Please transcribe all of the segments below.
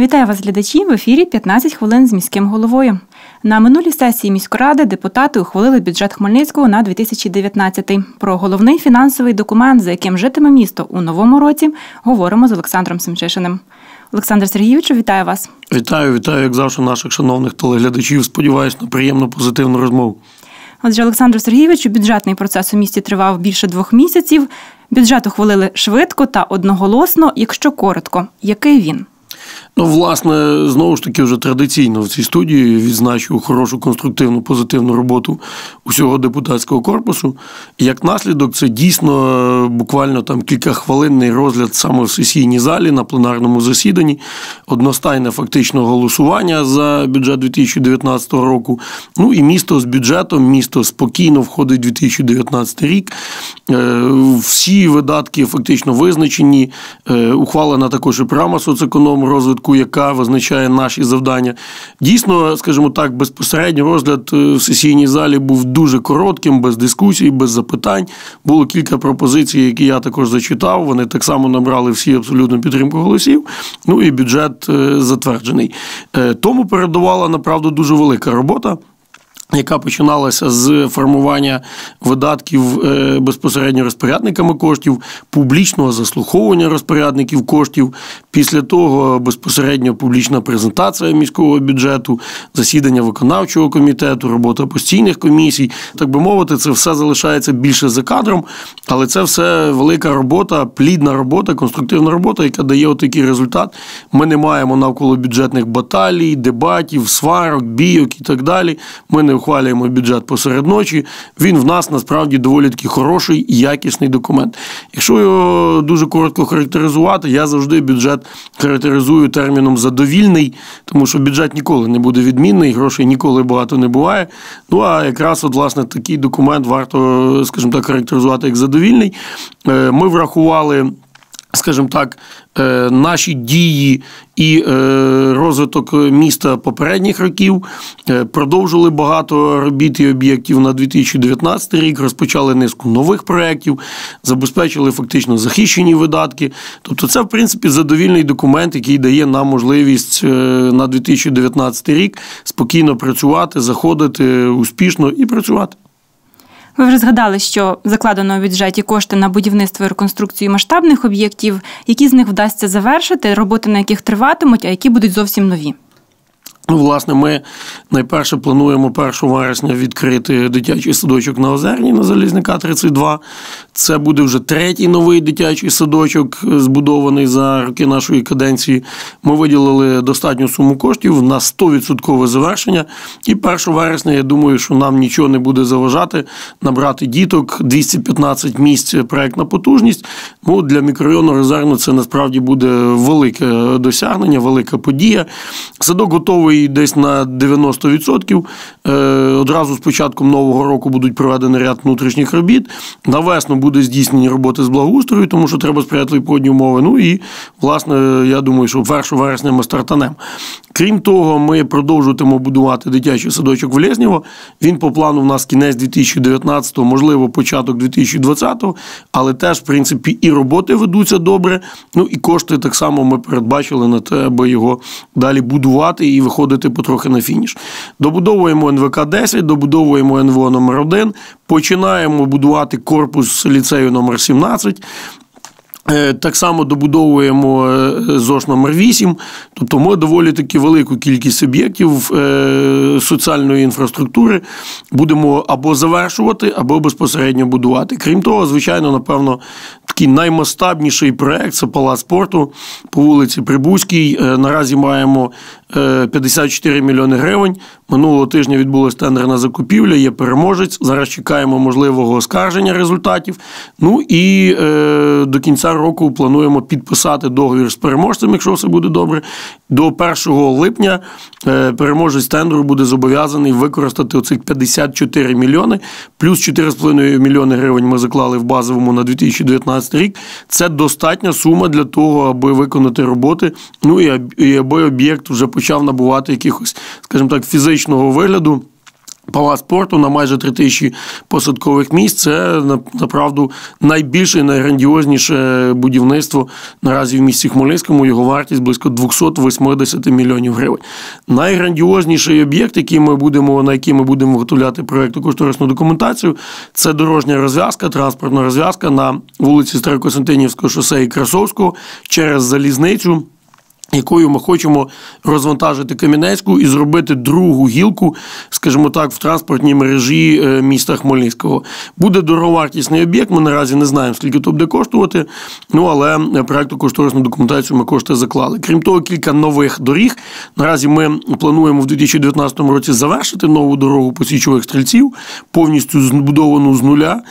Вітаю вас, глядачі! В ефірі 15 хвилин з міським головою. На минулій сесії міськради депутати ухвалили бюджет Хмельницького на 2019. Про головний фінансовий документ, за яким житиме місто у новому році, говоримо з Олександром Семчишиним. Олександр Сергійовичу, вітаю вас! Вітаю, вітаю, як завжди, наших шановних телеглядачів. Сподіваюсь на приємну позитивну розмову. Отже, Олександру Сергійовичу, бюджетний процес у місті тривав більше двох місяців. Бюджет ухвалили швидко та одноголосно. Якщо коротко, який він? Ну, власне, знову ж таки, вже традиційно в цій студії відзначу хорошу конструктивну позитивну роботу усього депутатського корпусу. І як наслідок, це дійсно буквально там кількахвилинний розгляд саме в сесійній залі на пленарному засіданні, одностайне фактично голосування за бюджет 2019 року. Ну і місто з бюджетом, місто спокійно входить в 2019 рік. Е, всі видатки фактично визначені. Е, ухвалена також і програма соцеконом розвитку, яка визначає наші завдання. Дійсно, скажімо так, безпосередньо розгляд е, в сесійній залі був дуже коротким, без дискусій, без запитань. Було кілька пропозицій, які я також зачитав. Вони так само набрали всі абсолютно підтримку голосів. Ну і бюджет затверджений. Тому передувала направду дуже велика робота яка починалася з формування видатків е, безпосередньо розпорядниками коштів, публічного заслуховування розпорядників коштів, після того безпосередньо публічна презентація міського бюджету, засідання виконавчого комітету, робота постійних комісій. Так би мовити, це все залишається більше за кадром, але це все велика робота, плідна робота, конструктивна робота, яка дає отакий результат. Ми не маємо навколо бюджетних баталій, дебатів, сварок, бійок і так далі. Ми не ухвалюємо бюджет посеред ночі, він в нас насправді доволі таки хороший і якісний документ. Якщо його дуже коротко характеризувати, я завжди бюджет характеризую терміном задовільний, тому що бюджет ніколи не буде відмінний, грошей ніколи багато не буває. Ну а якраз от власне такий документ варто, скажімо так, характеризувати як задовільний. Е, ми врахували. Скажімо так, е, наші дії і е, розвиток міста попередніх років е, продовжили багато робіт і об'єктів на 2019 рік, розпочали низку нових проєктів, забезпечили фактично захищені видатки. Тобто, це, в принципі, задовільний документ, який дає нам можливість на 2019 рік спокійно працювати, заходити успішно і працювати. Ви вже згадали, що закладено у бюджеті кошти на будівництво і реконструкцію масштабних об'єктів, які з них вдасться завершити, роботи на яких триватимуть, а які будуть зовсім нові. Ну, власне, ми найперше плануємо 1 вересня відкрити дитячий садочок на Озерні на Залізника 32. Це буде вже третій новий дитячий садочок, збудований за роки нашої каденції. Ми виділили достатню суму коштів на 100% завершення. І 1 вересня, я думаю, що нам нічого не буде заважати набрати діток, 215 місць проєктна потужність. Ну, Для мікрорайону резервно це насправді буде велике досягнення, велика подія. Садок готовий десь на 90%. Е, одразу з початком нового року будуть проведені ряд внутрішніх робіт. На весну буде здійснені роботи з благоустрою, тому що треба сприятливі погодні умови. Ну і, власне, я думаю, що 1 вересня ми стартанемо. Крім того, ми продовжуватимемо будувати дитячий садочок в Лєзнєво. Він по плану в нас кінець 2019-го, можливо, початок 2020-го, але теж, в принципі, і роботи ведуться добре. Ну і кошти так само ми передбачили на те, аби його далі будувати і виходити потрохи на фініш. Добудовуємо НВК 10, добудовуємо НВО номер 1 починаємо будувати корпус ліцею номер 17 Е, так само добудовуємо е, ЗОЖ номер 8 тобто ми доволі таки велику кількість об'єктів е, соціальної інфраструктури будемо або завершувати, або безпосередньо будувати. Крім того, звичайно, напевно, такий наймасштабніший проект це палац спорту по вулиці Прибузькій. Наразі маємо 54 мільйони гривень. Минулого тижня відбулася тендерна закупівля, є переможець. Зараз чекаємо можливого оскарження результатів. Ну і до кінця року плануємо підписати договір з переможцем, якщо все буде добре. До 1 липня е, переможець тендеру буде зобов'язаний використати оцих 54 мільйони, плюс 4,5 мільйони гривень ми заклали в базовому на 2019 рік. Це достатня сума для того, аби виконати роботи. Ну і аби об'єкт вже почав набувати якихось, скажімо так, фізичного вигляду. Палац спорту на майже 3 тисячі посадкових місць це направду найбільше і найграндіозніше будівництво наразі в місті Хмельницькому. Його вартість близько 280 мільйонів гривень. Найграндіозніший об'єкт, який ми будемо на який ми будемо виготовляти проєкту кошторисну документацію, це дорожня розв'язка, транспортна розв'язка на вулиці Старокостянтинівського шосе і Красовського через залізницю якою ми хочемо розвантажити Кам'янецьку і зробити другу гілку, скажімо так, в транспортній мережі е, міста Хмельницького. Буде дороговартісний об'єкт. Ми наразі не знаємо, скільки то буде коштувати. Ну але проекту кошторисну документацію ми кошти заклали. Крім того, кілька нових доріг. Наразі ми плануємо в 2019 році завершити нову дорогу посічових стрільців, повністю збудовану з нуля.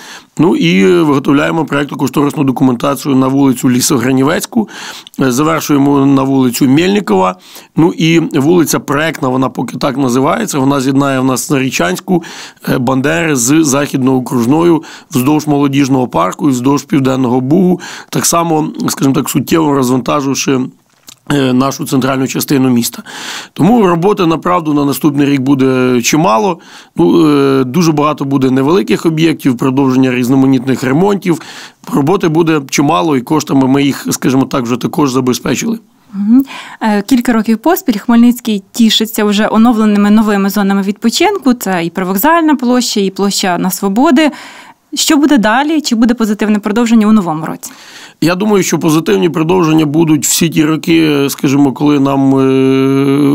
Ну і виготовляємо проєкту кошторисну документацію на вулицю Лісогранівецьку, е, завершуємо на вулицю Мельникова. Ну і вулиця Проектна, вона поки так називається. Вона з'єднає в нас Нарічанську е, Бандери з Західно-окружною вздовж молодіжного парку і вздовж Південного Бугу. Так само, скажімо так, суттєво розвантаживши. Е, нашу центральну частину міста. Тому роботи направду на наступний рік буде чимало. Ну, е, Дуже багато буде невеликих об'єктів, продовження різноманітних ремонтів. Роботи буде чимало, і коштами ми їх, скажімо так, вже також забезпечили. Е, кілька років поспіль Хмельницький тішиться вже оновленими новими зонами відпочинку. Це і привокзальна площа, і площа на свободи. Що буде далі? Чи буде позитивне продовження у новому році? Я думаю, що позитивні продовження будуть всі ті роки, скажімо, коли нам е,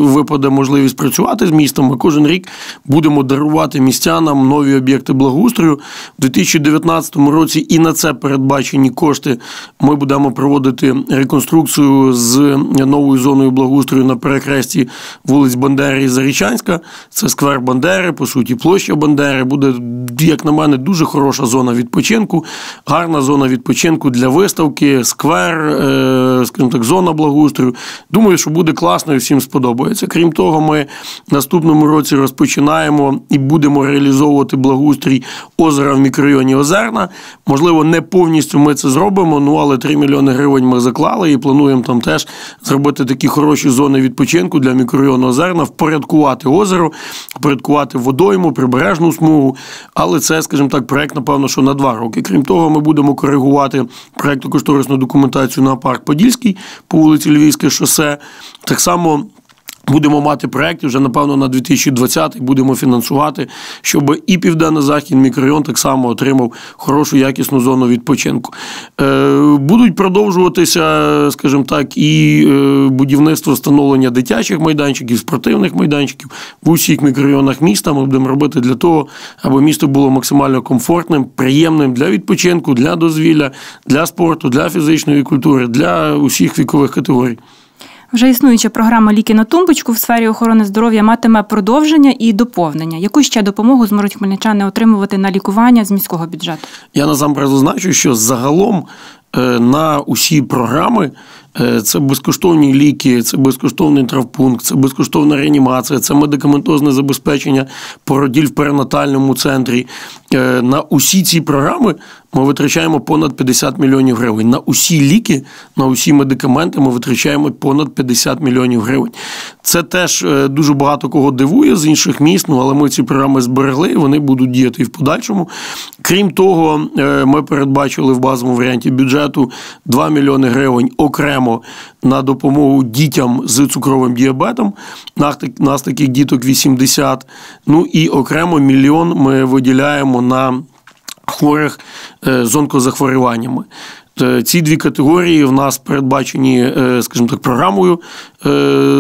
випаде можливість працювати з містом. Ми кожен рік будемо дарувати містянам нові об'єкти благоустрою. У 2019 році і на це передбачені кошти. Ми будемо проводити реконструкцію з новою зоною благоустрою на перехресті вулиць Бандери і Зарічанська. Це сквер Бандери, по суті, площа Бандери. Буде, як на мене, дуже хороша зона відпочинку, гарна зона відпочинку для виставки виставки, сквер, е, скажімо так, зона благоустрою. Думаю, що буде класно і всім сподобається. Крім того, ми наступному році розпочинаємо і будемо реалізовувати благоустрій озера в мікрорайоні Озерна. Можливо, не повністю ми це зробимо, ну але 3 мільйони гривень ми заклали і плануємо там теж зробити такі хороші зони відпочинку для мікрорайону Озерна, впорядкувати озеро, впорядкувати водойму, прибережну смугу. Але це, скажімо так, проект, напевно, що на два роки. Крім того, ми будемо коригувати проєкту кошторисну документацію на парк Подільський по вулиці Львівське шосе. Так само. Будемо мати проєкти вже, напевно, на 2020 будемо фінансувати, щоб і Південно-Західний мікрорайон так само отримав хорошу якісну зону відпочинку. Е, будуть продовжуватися, скажімо так, і е, будівництво встановлення дитячих майданчиків, спортивних майданчиків в усіх мікрорайонах міста. Ми будемо робити для того, аби місто було максимально комфортним, приємним для відпочинку, для дозвілля, для спорту, для фізичної культури, для усіх вікових категорій. Вже існуюча програма Ліки на тумбочку в сфері охорони здоров'я матиме продовження і доповнення. Яку ще допомогу зможуть хмельничани отримувати на лікування з міського бюджету? Я насамперед зазначу, що загалом е, на усі програми Е, це безкоштовні ліки, це безкоштовний травпункт, це безкоштовна реанімація, це медикаментозне забезпечення породіль в перинатальному центрі. Е, на усі ці програми ми витрачаємо понад 50 мільйонів гривень. На усі ліки, на усі медикаменти ми витрачаємо понад 50 мільйонів гривень. Це теж е, дуже багато кого дивує з інших міст, ну але ми ці програми зберегли, і вони будуть діяти і в подальшому. Крім того, ми передбачили в базовому варіанті бюджету 2 мільйони гривень окремо на допомогу дітям з цукровим діабетом. Нас таких діток 80. Ну і окремо мільйон ми виділяємо на хворих е, з онкозахворюваннями. Е, ці дві категорії в нас передбачені, е, скажімо так, програмою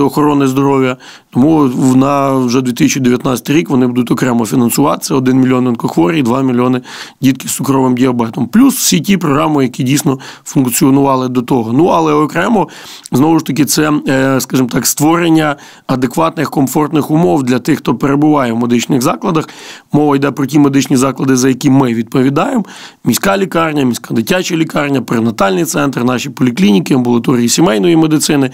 охорони здоров'я. Тому на вже 2019 рік вони будуть окремо фінансуватися 1 мільйон онкохворі, 2 мільйони дітки з цукровим діабетом. Плюс всі ті програми, які дійсно функціонували до того. Ну але окремо знову ж таки, це, е, скажімо так, створення адекватних комфортних умов для тих, хто перебуває в медичних закладах. Мова йде про ті медичні заклади, за які ми відповідаємо: міська лікарня, міська дитяча лікарня, перинатальний центр, наші поліклініки, амбулаторії сімейної медицини.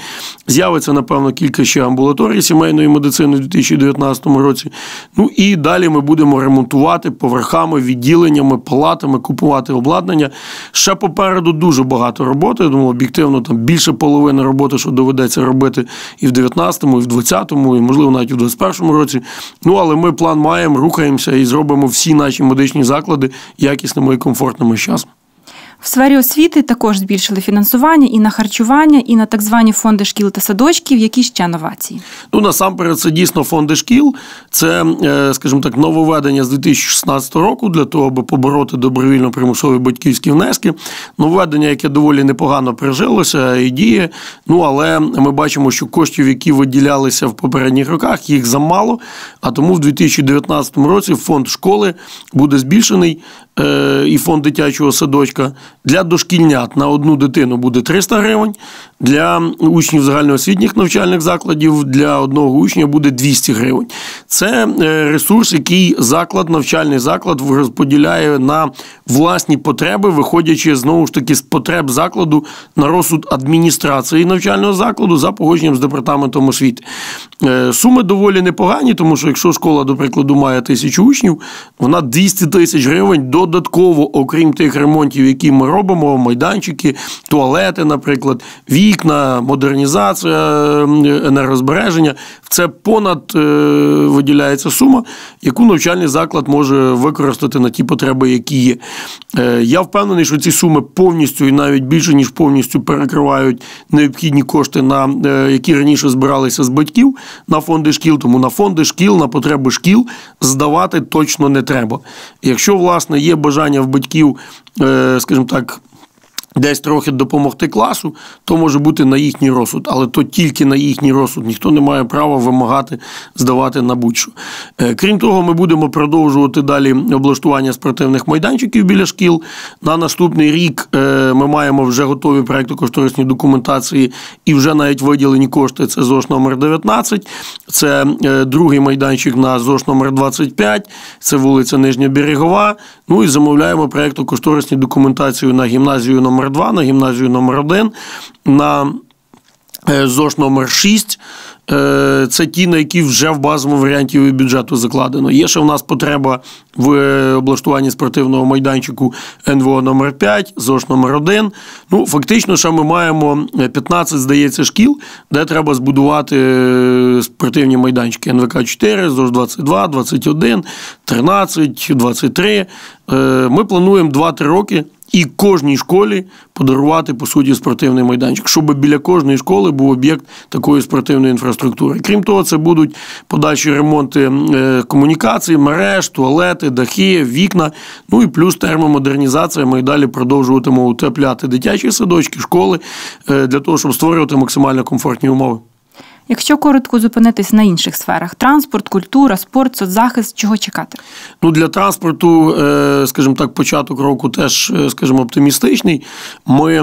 З'явиться, напевно, кілька ще амбулаторій сімейної медицини у 2019 році. Ну і далі ми будемо ремонтувати поверхами, відділеннями, палатами, купувати обладнання. Ще попереду дуже багато роботи. Я думаю, об'єктивно там більше половини роботи, що доведеться робити і в 19-му, і в 20-му, і можливо навіть у 21-му році. Ну але ми план маємо, рухаємося і зробимо всі наші медичні заклади якісними і комфортними з часом. В сфері освіти також збільшили фінансування і на харчування, і на так звані фонди шкіл та садочків. Які ще новації? Ну насамперед, це дійсно фонди шкіл. Це, е, скажімо так, нововведення з 2016 року для того, аби побороти добровільно примусові батьківські внески. Нововведення, яке доволі непогано прижилося і діє. Ну але ми бачимо, що коштів, які виділялися в попередніх роках, їх замало. А тому в 2019 році фонд школи буде збільшений і фонд дитячого садочка. Для дошкільнят на одну дитину буде 300 гривень, для учнів загальноосвітніх навчальних закладів для одного учня буде 200 гривень. Це е, ресурс, який заклад, навчальний заклад розподіляє на власні потреби, виходячи знову ж таки з потреб закладу на розсуд адміністрації навчального закладу за погодженням з департаментом освіти. Е, суми доволі непогані, тому що якщо школа, до прикладу, має тисячу учнів, вона 200 тисяч гривень додатково, окрім тих ремонтів, які ми робимо, майданчики, туалети, наприклад, вікна, модернізація, енергозбереження. Це понад е, виділяється сума, яку навчальний заклад може використати на ті потреби, які є. Е, я впевнений, що ці суми повністю і навіть більше ніж повністю перекривають необхідні кошти, на які раніше збиралися з батьків на фонди шкіл, тому на фонди шкіл, на потреби шкіл здавати точно не треба. Якщо, власне, є бажання в батьків, е, скажімо так, десь трохи допомогти класу, то може бути на їхній розсуд, але то тільки на їхній розсуд. Ніхто не має права вимагати здавати на будь-що. Е, крім того, ми будемо продовжувати далі облаштування спортивних майданчиків біля шкіл. На наступний рік е, ми маємо вже готові проекти кошторисні документації і вже навіть виділені кошти. Це ЗОШ номер 19 це е, другий майданчик на ЗОШ номер 25 це вулиця Нижня Берегова. Ну і замовляємо проєкту кошторисні документацію на гімназію номер номер 2 на гімназію номер 1 на е, ЗОЖ номер 6 е, це ті, на які вже в базовому варіанті бюджету закладено. Є ще в нас потреба в е, облаштуванні спортивного майданчику НВО номер 5 ЗОЖ номер 1 Ну, фактично, що ми маємо 15, здається, шкіл, де треба збудувати спортивні майданчики НВК 4, ЗОЖ 22, 21, 13, 23. Ми плануємо 2-3 роки і кожній школі подарувати по суті спортивний майданчик, щоб біля кожної школи був об'єкт такої спортивної інфраструктури. Крім того, це будуть подальші ремонти е, комунікацій, мереж, туалети, дахи, вікна. Ну і плюс термомодернізація. Ми далі продовжуватимемо утепляти дитячі садочки, школи е, для того, щоб створювати максимально комфортні умови. Якщо коротко зупинитись на інших сферах: транспорт, культура, спорт, соцзахист, чого чекати? Ну для транспорту, е, скажімо так, початок року теж, е, скажімо, оптимістичний. Ми е,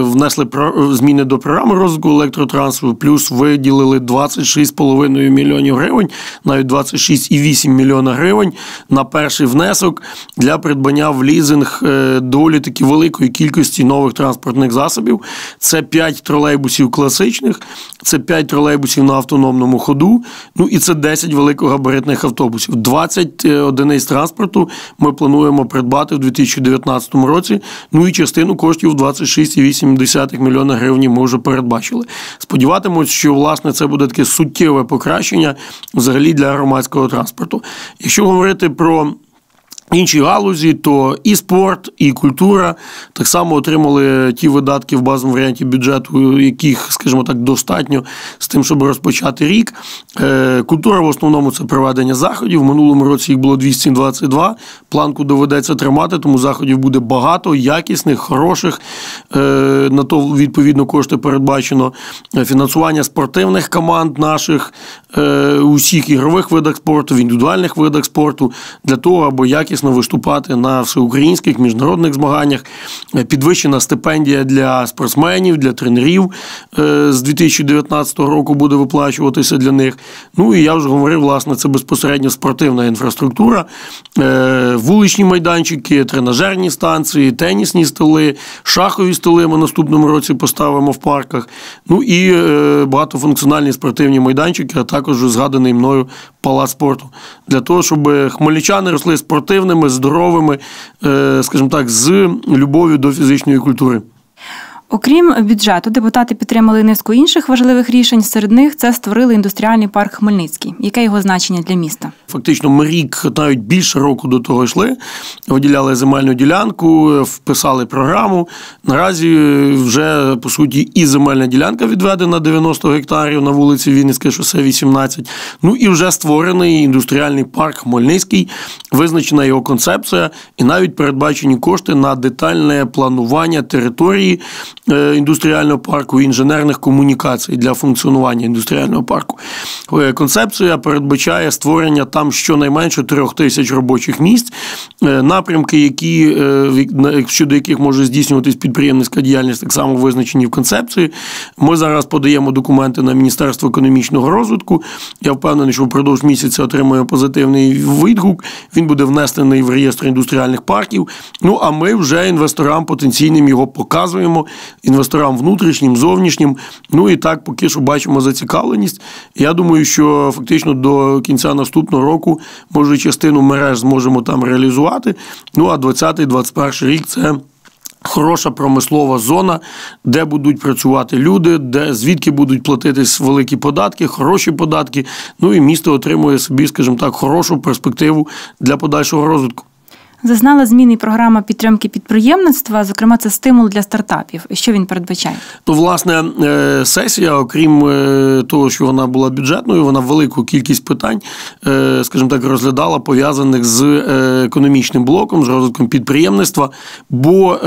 внесли зміни до програми розвитку електротрансферу, плюс виділили 26,5 мільйонів гривень, навіть 26,8 мільйона гривень на перший внесок для придбання в лізинг доволі таки великої кількості нових транспортних засобів. Це 5 тролейбусів класичних, це 5 5 тролейбусів на автономному ходу. Ну і це 10 великогабаритних автобусів. 20 е, одиниць транспорту ми плануємо придбати в 2019 році. Ну і частину коштів 26,8 мільйона гривень ми вже передбачили. Сподіватимусь, що власне це буде таке суттєве покращення взагалі для громадського транспорту. Якщо говорити про Інші галузі, то і спорт, і культура так само отримали ті видатки в базовому варіанті бюджету, яких, скажімо так, достатньо з тим, щоб розпочати рік. Е, культура в основному це проведення заходів. В минулому році їх було 222. Планку доведеться тримати, тому заходів буде багато, якісних, хороших. Е, на то відповідно кошти передбачено. Фінансування спортивних команд наших е, у всіх ігрових видах спорту, в індивідуальних видах спорту для того, аби якісно якісно виступати на всеукраїнських міжнародних змаганнях. Підвищена стипендія для спортсменів, для тренерів з 2019 року буде виплачуватися для них. Ну і я вже говорив, власне, це безпосередньо спортивна інфраструктура, вуличні майданчики, тренажерні станції, тенісні столи, шахові столи. Ми наступному році поставимо в парках. Ну і багатофункціональні спортивні майданчики, а також згаданий мною палац спорту. Для того, щоб хмельничани росли спортивними, здоровими, е, скажімо так, з любов'ю до фізичної культури. Окрім бюджету, депутати підтримали низку інших важливих рішень. Серед них це створили індустріальний парк Хмельницький. Яке його значення для міста? Фактично, ми рік навіть більше року до того йшли, виділяли земельну ділянку, вписали програму. Наразі вже по суті і земельна ділянка відведена 90 гектарів на вулиці Вінницьке, шосе 18. Ну і вже створений індустріальний парк Хмельницький, визначена його концепція, і навіть передбачені кошти на детальне планування території. Е, індустріального парку, інженерних комунікацій для функціонування індустріального парку. Е, концепція передбачає створення там щонайменше трьох тисяч робочих місць, е, напрямки, які щодо яких може здійснюватись підприємницька діяльність, так само визначені в концепції. Ми зараз подаємо документи на Міністерство економічного розвитку. Я впевнений, що впродовж місяця отримуємо позитивний відгук. Він буде внесений в реєстр індустріальних парків. Ну а ми вже інвесторам потенційним його показуємо інвесторам внутрішнім, зовнішнім. Ну і так поки що бачимо зацікавленість. Я думаю, що фактично до кінця наступного року може частину мереж зможемо там реалізувати. Ну а 20-21 рік це. Хороша промислова зона, де будуть працювати люди, де звідки будуть платитись великі податки, хороші податки. Ну і місто отримує собі, скажімо так, хорошу перспективу для подальшого розвитку. Зазнала зміни програма підтримки підприємництва. Зокрема, це стимул для стартапів. Що він передбачає? То власне е, сесія, окрім е, того, що вона була бюджетною, вона велику кількість питань, е, скажімо так, розглядала пов'язаних з економічним блоком, з розвитком підприємництва, бо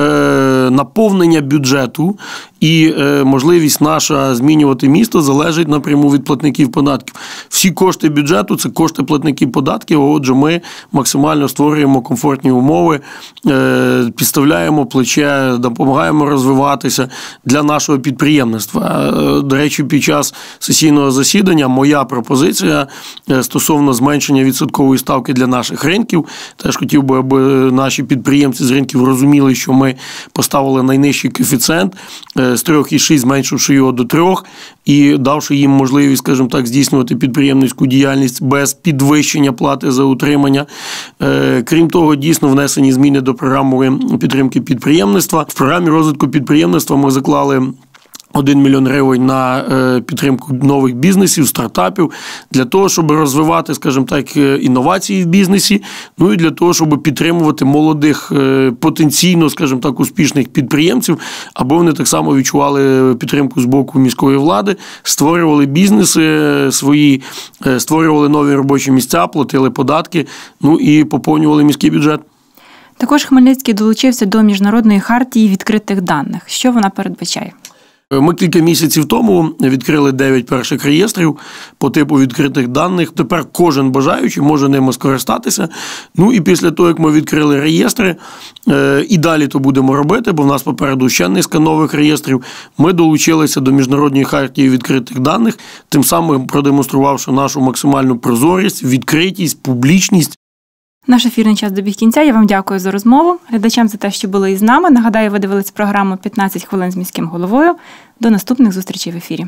наповнення бюджету і можливість наша змінювати місто залежить напряму від платників податків. Всі кошти бюджету це кошти платників податків. Отже, ми максимально створюємо комфортні комфортні умови, е, підставляємо плече, допомагаємо розвиватися для нашого підприємництва. Е, до речі, під час сесійного засідання моя пропозиція е, стосовно зменшення відсоткової ставки для наших ринків. Теж хотів би, аби наші підприємці з ринків розуміли, що ми поставили найнижчий коефіцієнт з 3,6, зменшивши його до 3, і давши їм можливість, скажімо так, здійснювати підприємницьку діяльність без підвищення плати за утримання. Крім того, дійсно внесені зміни до програми підтримки підприємництва. В програмі розвитку підприємництва ми заклали. 1 мільйон гривень на е, підтримку нових бізнесів, стартапів для того, щоб розвивати, скажімо так, е, інновації в бізнесі. Ну і для того, щоб підтримувати молодих е, потенційно, скажімо так, успішних підприємців, або вони так само відчували підтримку з боку міської влади, створювали бізнеси свої, створювали нові робочі місця, платили податки, ну і поповнювали міський бюджет. Також Хмельницький долучився до міжнародної хартії відкритих даних. Що вона передбачає? Ми кілька місяців тому відкрили 9 перших реєстрів по типу відкритих даних. Тепер кожен бажаючий може ними скористатися. Ну і після того, як ми відкрили реєстри, е, і далі то будемо робити, бо в нас попереду ще низка нових реєстрів. Ми долучилися до міжнародної хартії відкритих даних, тим самим продемонструвавши нашу максимальну прозорість, відкритість, публічність. Наш ефірний час добіг кінця. Я вам дякую за розмову. Глядачам за те, що були із нами. Нагадаю, ви дивились програму «15 хвилин з міським головою. До наступних зустрічей в ефірі.